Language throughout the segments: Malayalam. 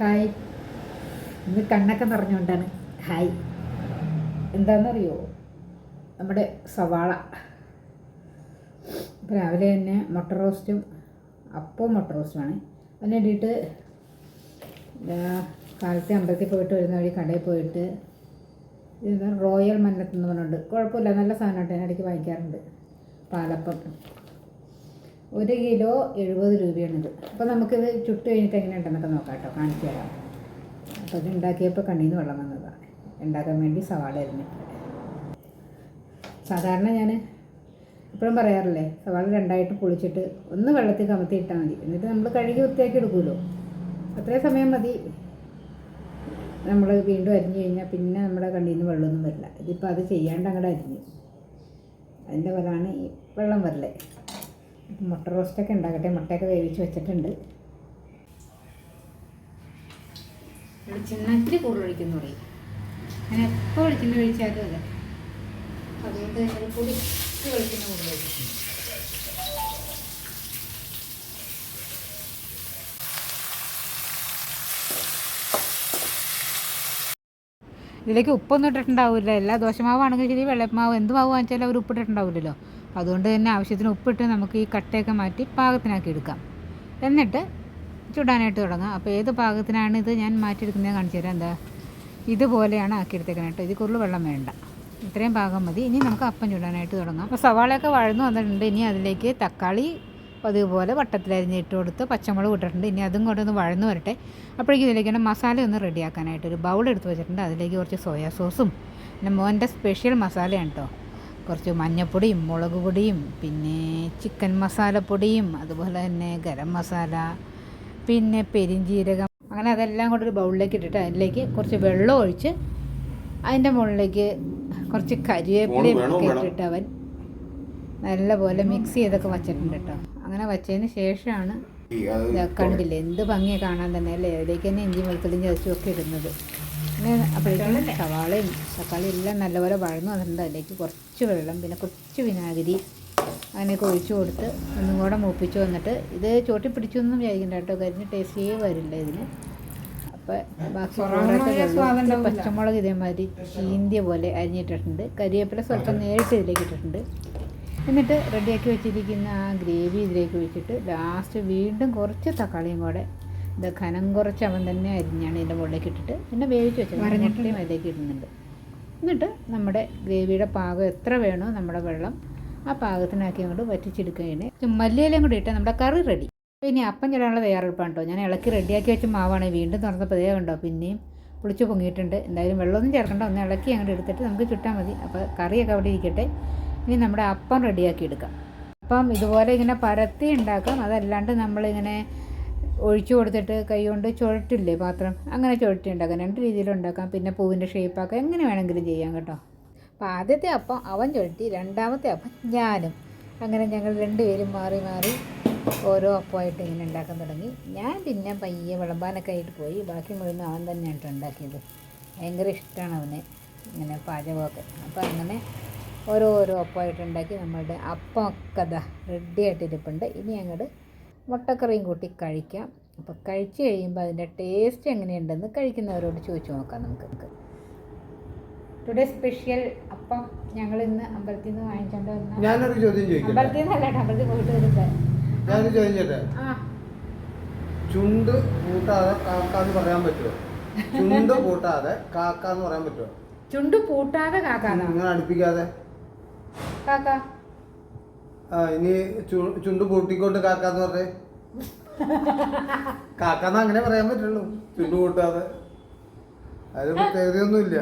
ഹായ്. ഇന്ന് കണ്ണൊക്കെ നിറഞ്ഞുകൊണ്ടാണ്. ഹായ്. എന്താണെന്നറിയോ നമ്മുടെ സവാള. രാവിലെ തന്നെ മുട്ട റോസ്റ്റും അപ്പവും മുട്ട റോസ്റ്റുമാണ്. അതിന് വേണ്ടിയിട്ട് കാലത്തെ അമ്പലത്തിൽ പോയിട്ട് വരുന്ന വഴി കടയിൽ പോയിട്ട് റോയൽ മന്നത്ത് എന്ന് പറഞ്ഞിട്ടുണ്ട്. കുഴപ്പമില്ല. നല്ല സാധനമായിട്ട് ഞാൻ ഇടയ്ക്ക് വാങ്ങിക്കാറുണ്ട്. പാലപ്പം. ഒരു കിലോ എഴുപത് രൂപയാണിത്. അപ്പോൾ നമുക്കിത് ചുട്ട് കഴിഞ്ഞിട്ട് എങ്ങനെ ഉണ്ടെന്നൊക്കെ നോക്കാം കേട്ടോ. കാണിച്ചു തരാം. അപ്പോൾ ഇത് ഉണ്ടാക്കിയപ്പോൾ കണ്ണീന്ന് വെള്ളം വന്നതാണ് ഉണ്ടാക്കാൻ വേണ്ടി സവാള അരിഞ്ഞിട്ട് സാധാരണ ഞാൻ എപ്പോഴും പറയാറില്ലേ സവാള രണ്ടായിട്ട് പൊളിച്ചിട്ട് ഒന്ന് വെള്ളത്തിൽ കമത്തി ഇട്ടാൽ മതി. എന്നിട്ട് നമ്മൾ കഴുകി വൃത്തിയാക്കി എടുക്കുമല്ലോ. അത്രയും സമയം മതി. നമ്മൾ വീണ്ടും അരിഞ്ഞു കഴിഞ്ഞാൽ പിന്നെ നമ്മുടെ കണ്ണിൽ നിന്ന് വെള്ളമൊന്നും വരില്ല. ഇതിപ്പോൾ അത് ചെയ്യാണ്ട് അങ്ങോട്ട് അരിഞ്ഞു. അതിന്റെ ഫലമാണ് ഈ വെള്ളം വരലേ. മുട്ട റോസ്റ്റൊക്കെ ഉണ്ടാക്കട്ടെ. മുട്ടയൊക്കെ വേവിച്ച് വെച്ചിട്ടുണ്ട്. വെളിച്ചെണ്ണത്തിൽ കൂടുതൽ ഒഴിക്കുന്നു പറയും ഞാൻ എപ്പോൾ വെളിച്ചെണ്ണ ഒഴിച്ചാലും അതെ. അതുകൊണ്ട് വെളിച്ചെണ്ണ കൂടുതൽ ഇതിലേക്ക് ഉപ്പൊന്നും ഇട്ടിട്ടുണ്ടാവില്ല എല്ലാ ദോശമാവാണെങ്കിൽ ശരി വെള്ളമാവ് എന്ത് മാവ് വാങ്ങിച്ചാലും അവർ ഉപ്പിട്ടിട്ടുണ്ടാവില്ലല്ലോ അതുകൊണ്ട് തന്നെ ആവശ്യത്തിന് ഉപ്പിട്ട് നമുക്ക് ഈ കട്ടയൊക്കെ മാറ്റി പാകത്തിനാക്കി എടുക്കാം. എന്നിട്ട് ചുടാനായിട്ട് തുടങ്ങാം. അപ്പോൾ ഏത് പാകത്തിനാണ് ഇത് ഞാൻ മാറ്റിയെടുക്കുന്നത് കാണിച്ചു തരാം. എന്താ? ഇതുപോലെയാണ് ആക്കിയെടുത്തേക്കാനായിട്ട് ഇതിൽ കൂടുതൽ വെള്ളം വേണ്ട. ഇത്രയും പാകം മതി. ഇനി നമുക്ക് അപ്പം ചുടാനായിട്ട് തുടങ്ങാം. അപ്പോൾ സവാളയൊക്കെ വഴന്നു വന്നിട്ടുണ്ട്. ഇനി അതിലേക്ക് തക്കാളി അതുപോലെ വട്ടത്തിലരിഞ്ഞിട്ട് കൊടുത്ത് പച്ചമുളക് ഇട്ടിട്ടുണ്ട്. ഇനി അതും കൂടെ ഒന്ന് വഴന്നു വരട്ടെ. അപ്പോഴേക്കും ഇതിലേക്കാണ് മസാല ഒന്ന് റെഡിയാക്കാനായിട്ട് ഒരു ബൗൾ എടുത്ത് വെച്ചിട്ടുണ്ട്. അതിലേക്ക് കുറച്ച് സോയാ സോസും പിന്നെ മോന്റെ സ്പെഷ്യൽ മസാലയാണ് കേട്ടോ. കുറച്ച് മഞ്ഞൾപ്പൊടിയും മുളക് പൊടിയും പിന്നെ ചിക്കൻ മസാലപ്പൊടിയും അതുപോലെ തന്നെ ഗരം മസാല പിന്നെ പെരിഞ്ചീരകം. അങ്ങനെ അതെല്ലാം കൂടെ ഒരു ബൗളിലേക്ക് ഇട്ടിട്ട് അതിലേക്ക് കുറച്ച് വെള്ളം ഒഴിച്ച് അതിന്റെ മുകളിലേക്ക് കുറച്ച് കരിവേപ്പിലയും ഒക്കെ ഇട്ടിട്ട് അവൻ നല്ലപോലെ മിക്സ് ചെയ്തൊക്കെ വച്ചിട്ടുണ്ട് കേട്ടോ. അങ്ങനെ വച്ചതിന് ശേഷമാണ് കണ്ടില്ല കണ്ടില്ലേ എന്ത് ഭംഗിയാണ് കാണാൻ തന്നെ അല്ലേ? അതിലേക്ക് തന്നെ ഇഞ്ചി വെളുത്തുള്ളിയും ചതച്ചും ഒക്കെ ഇടുന്നത്. പിന്നെ അപ്പോഴേക്കും സവാളയും തക്കാളിയും എല്ലാം നല്ലപോലെ വഴന്നു വന്നിട്ടുണ്ട്. അതിലേക്ക് കുറച്ച് വെള്ളം പിന്നെ കുറച്ച് വിനാഗിരി അങ്ങനെയൊക്കെ ഒഴിച്ചു കൊടുത്ത് ഒന്നും കൂടെ മൂപ്പിച്ച് വന്നിട്ട് ഇത് ചോട്ടി പിടിച്ചൊന്നും വിചാരിക്കണ്ട കേട്ടോ. കരിഞ്ഞ് ടേസ്റ്റേ വരില്ല ഇതിന്. അപ്പോൾ ബാക്കി ചോറൊക്കെ വെള്ളം പച്ചമുളക് ഇതേമാതിരി ചീന്തിയ പോലെ അരിഞ്ഞിട്ടിട്ടുണ്ട്. കരിവേപ്പില സ്വല്പം നേരിട്ട് ഇതിലേക്ക് ഇട്ടിട്ടുണ്ട്. എന്നിട്ട് റെഡിയാക്കി വെച്ചിരിക്കുന്ന ആ ഗ്രേവി ഇതിലേക്ക് ഒഴിച്ചിട്ട് ലാസ്റ്റ് വീണ്ടും കുറച്ച് തക്കാളിയും കൂടെ ഇത് ഖനം കുറച്ച് അവൻ തന്നെ അരിഞ്ഞാണ് ഇതിന്റെ മുകളിലേക്ക് ഇട്ടിട്ട് പിന്നെ വേവിച്ച് വെച്ചത്. മുട്ടയും അതിലേക്ക് ഇടുന്നുണ്ട്. എന്നിട്ട് നമ്മുടെ ഗ്രേവിയുടെ പാകം എത്ര വേണോ നമ്മുടെ വെള്ളം ആ പാകത്തിനാക്കി അങ്ങോട്ട് വറ്റിച്ചെടുക്കുകയാണ്. മല്ലിയിലയും കൂടി ഇട്ട് നമ്മുടെ കറി റെഡി. ഇനി അപ്പം ചുടാനുള്ള തയ്യാറെടുപ്പാണ് കേട്ടോ. ഞാൻ ഇളക്കി റെഡിയാക്കി വെച്ച മാവാണ്. വീണ്ടും തുറന്നപ്പോൾ ഇതേ കണ്ടോ? പിന്നെയും പുളിച്ച് പൊങ്ങിയിട്ടുണ്ട്. എന്തായാലും വെള്ളമൊന്നും ചേർക്കണ്ട. ഒന്ന് ഇളക്കി അങ്ങോട്ട് എടുത്തിട്ട് നമുക്ക് ചുട്ടാൽ മതി. അപ്പോൾ കറിയൊക്കെ അവിടെ ഇരിക്കട്ടെ. ഇനി നമ്മുടെ അപ്പം റെഡിയാക്കി എടുക്കാം. അപ്പം ഇതുപോലെ ഇങ്ങനെ പരത്തി ഉണ്ടാക്കാം. അതല്ലാണ്ട് നമ്മളിങ്ങനെ ഒഴിച്ചു കൊടുത്തിട്ട് കൈ കൊണ്ട് ചുഴറ്റില്ലേ പാത്രം? അങ്ങനെ ചുഴറ്റി ഉണ്ടാക്കാം രണ്ട് രീതിയിലുണ്ടാക്കാം പിന്നെ പൂവിന്റെ ഷേപ്പാക്കാം എങ്ങനെ വേണമെങ്കിലും ചെയ്യാം കേട്ടോ. അപ്പോൾ ആദ്യത്തെ അപ്പം അവൻ ചുഴറ്റി രണ്ടാമത്തെ അപ്പം ഞാനും. അങ്ങനെ ഞങ്ങൾ രണ്ടുപേരും മാറി മാറി ഓരോ അപ്പമായിട്ട് ഇങ്ങനെ ഉണ്ടാക്കാൻ തുടങ്ങി. ഞാൻ പിന്നെ പയ്യെ വിളമ്പാനൊക്കെ ആയിട്ട് പോയി. ബാക്കി മുഴുവൻ അവൻ തന്നെയാണ് ഉണ്ടാക്കിയത്. ഭയങ്കര ഇഷ്ടമാണ് അവന് ഇങ്ങനെ പാചകമൊക്കെ. അപ്പോൾ അങ്ങനെ ഓരോരോ അപ്പമായിട്ട് ഉണ്ടാക്കി. നമ്മളുടെ അപ്പമൊക്കെ ദാ റെഡി ആയിട്ടിരിപ്പുണ്ട് ഇനി അങ്ങോട്ട് മുട്ടക്കറിയും കൂട്ടി കഴിക്കാം. അപ്പോൾ കഴിച്ച് കഴിയുമ്പോൾ അതിന്റെ ടേസ്റ്റ് എങ്ങനെയുണ്ടെന്ന് കഴിക്കുന്നവരോട് ചോദിച്ചു നോക്കാം നമുക്ക്. ടുഡേ സ്പെഷ്യൽ അപ്പം ഞങ്ങൾ ഇന്ന് അമ്പലത്തിൽ നിന്ന് വാങ്ങിച്ചോണ്ട് വന്ന ഞാനൊരു ചോദ്യം ചോദിക്കട്ടെ? അമ്പലത്തിൽ നിന്നല്ല അമ്പലത്തിൽ പോയിട്ട് വരുന്നത്. ഞാനൊരു ചോദ്യം ചോദിച്ചേ ആ. ചുണ്ട് പൂട്ടാതെ കാക്കാന്ന് പറയാൻ പറ്റുമോ ചുണ്ട് പൂട്ടാതെ കാക്കാന്ന് പറയാൻ പറ്റുമോ ചുണ്ട് പൂട്ടാതെ കാക്കാന്നാ? നിങ്ങൾ അടുപ്പിക്കാതെ? കാക്ക. ഇനി ചുണ്ട് പൂട്ടിക്കൊണ്ട് കാക്കാന്ന് പറഞ്ഞേ. കാക്കാന്ന് അങ്ങനെ പറയാൻ പറ്റുള്ളൂ. ചുണ്ട് കൂട്ടാതെ അതിന് പ്രത്യേകതയൊന്നുമില്ല.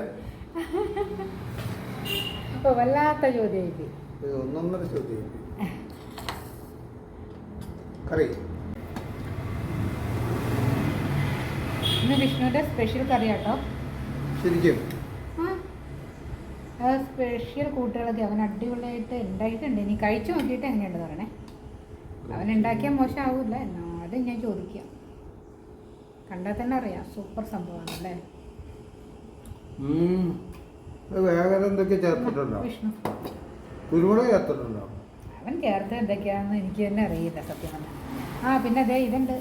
വല്ലാത്ത ചോദ്യം ഒന്നൊന്നര ചോദ്യം കറി. ഇന്ന് വിഷ്ണുവിന്റെ സ്പെഷ്യൽ കറി കേട്ടോ ശരിക്കും. സ്പെഷ്യൽ കൂട്ടുകളൊക്കെ അവൻ അടിപൊളിയായിട്ട് ഉണ്ടായിട്ടുണ്ട്. ഇനി കഴിച്ചു നോക്കിയിട്ട് എങ്ങനെയുണ്ടെന്ന് പറയണേ. അവൻ ഉണ്ടാക്കിയാൽ മോശമാവില്ല. എന്നാലും ഞാൻ ചോദിക്കാം. കണ്ടാൽ തന്നെ അറിയാം. സൂപ്പർ സംഭവമാണ് അല്ലേ? വേറെ എന്തൊക്കെ ചേർത്തിട്ടുണ്ടോ? വിഷ്ണു. കുരുമുളക് ചേർത്തിട്ടുണ്ടോ? അവൻ ചേർത്ത് എന്തൊക്കെയാണെന്ന് എനിക്ക് തന്നെ അറിയില്ല സത്യം പറഞ്ഞാൽ ആ പിന്നെ അതെ ഇതുണ്ട്.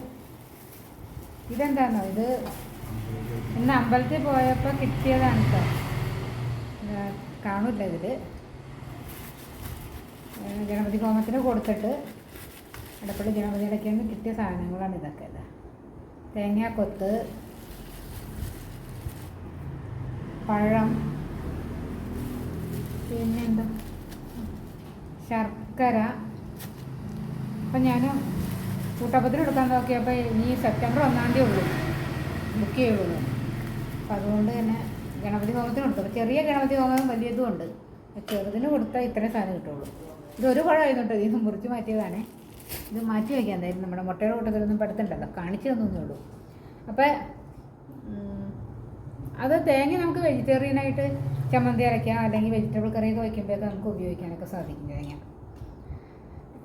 ഇതെന്താണോ ഇത് ഇന്ന് അമ്പലത്തിൽ പോയപ്പോൾ കിട്ടിയതാണ് കേട്ടോ കാണില്ല ഇതിൽ ഗണപതി ഹോമത്തിന് കൊടുത്തിട്ട് അടപ്പള്ളി ഗണപതിയുടെയൊക്കെ നിന്ന് കിട്ടിയ സാധനങ്ങളാണ് ഇതൊക്കെ ഇതാ. തേങ്ങാക്കൊത്ത് പഴം പിന്നെന്താ? ശർക്കര. അപ്പം ഞാൻ കൂട്ടപ്പത്തിന് എടുക്കാൻ നോക്കിയപ്പോൾ ഈ സെപ്റ്റംബർ ഒന്നാം തീയതി ഉള്ളൂ. ബുക്ക് ചെയ്യുള്ളൂ. അപ്പം അതുകൊണ്ട് തന്നെ ഗണപതി ഹോമത്തിന് അപ്പോൾ ചെറിയ ഗണപതി ഹോമം വലിയതും ഉണ്ട് ചെറുതിന് കൊടുത്താൽ ഇത്രയും സാധനം കിട്ടുള്ളൂ. ഇതൊരു പഴമായിരുന്നു കേട്ടോ ഇത് മുറിച്ച് മാറ്റിയതാണേ. ഇത് മാറ്റി വയ്ക്കാൻ നമ്മുടെ മുട്ടയുടെ കൂട്ടത്തിലൊന്നും പെടുത്തുണ്ടല്ലോ. കാണിച്ചു തന്നേ ഉള്ളൂ. അപ്പോൾ അത് തേങ്ങ നമുക്ക് വെജിറ്റേറിയനായിട്ട് ചമ്മന്തി അരയ്ക്കാം. അല്ലെങ്കിൽ വെജിറ്റബിൾ കറിയൊക്കെ വയ്ക്കുമ്പോഴൊക്കെ നമുക്ക് ഉപയോഗിക്കാനൊക്കെ സാധിക്കും തേങ്ങ.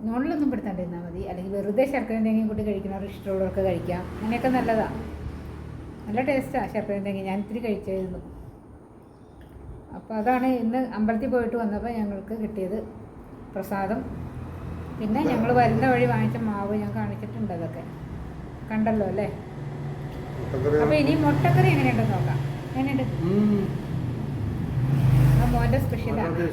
നോണിലൊന്നും പെടുത്താണ്ടിരുന്നാൽ മതി. അല്ലെങ്കിൽ വെറുതെ ശർക്കരയും തേങ്ങയും കൂട്ടി കഴിക്കുന്നവർ ഇഷ്ടമുള്ളവർക്ക് കഴിക്കാം. അങ്ങനെയൊക്കെ നല്ലതാണ് നല്ല ടേസ്റ്റാണ് ശർക്കര തേങ്ങ ഞാൻ ഇത്തിരി കഴിച്ചായിരുന്നു അപ്പോൾ അതാണ് ഇന്ന് അമ്പലത്തിൽ പോയിട്ട് വന്നപ്പോൾ ഞങ്ങൾക്ക് കിട്ടിയത് പ്രസാദം. പിന്നെ ഞങ്ങൾ വരുന്ന വഴി വാങ്ങിച്ച മാവ് ഞാൻ കാണിച്ചിട്ടുണ്ട് അതൊക്കെ. കണ്ടല്ലോ അല്ലേ? അപ്പോൾ ഇനി മുട്ടക്കറി എങ്ങനെയുണ്ടെന്ന് നോക്കാം. എങ്ങനെയുണ്ട്. ആ മോന്റെ സ്പെഷ്യലാണ്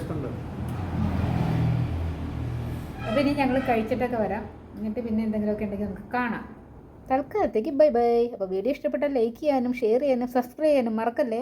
അപ്പോൾ ഇനി ഞങ്ങൾ കഴിച്ചിട്ടൊക്കെ വരാം. എന്നിട്ട് പിന്നെ എന്തെങ്കിലുമൊക്കെ ഉണ്ടെങ്കിൽ നമുക്ക് കാണാം. തൽക്കാലത്തേക്ക് ബൈ ബൈ. അപ്പോൾ വീഡിയോ ഇഷ്ടപ്പെട്ടാൽ ലൈക്ക് ചെയ്യാനും ഷെയർ ചെയ്യാനും സബ്സ്ക്രൈബ് ചെയ്യാനും മറക്കല്ലേ?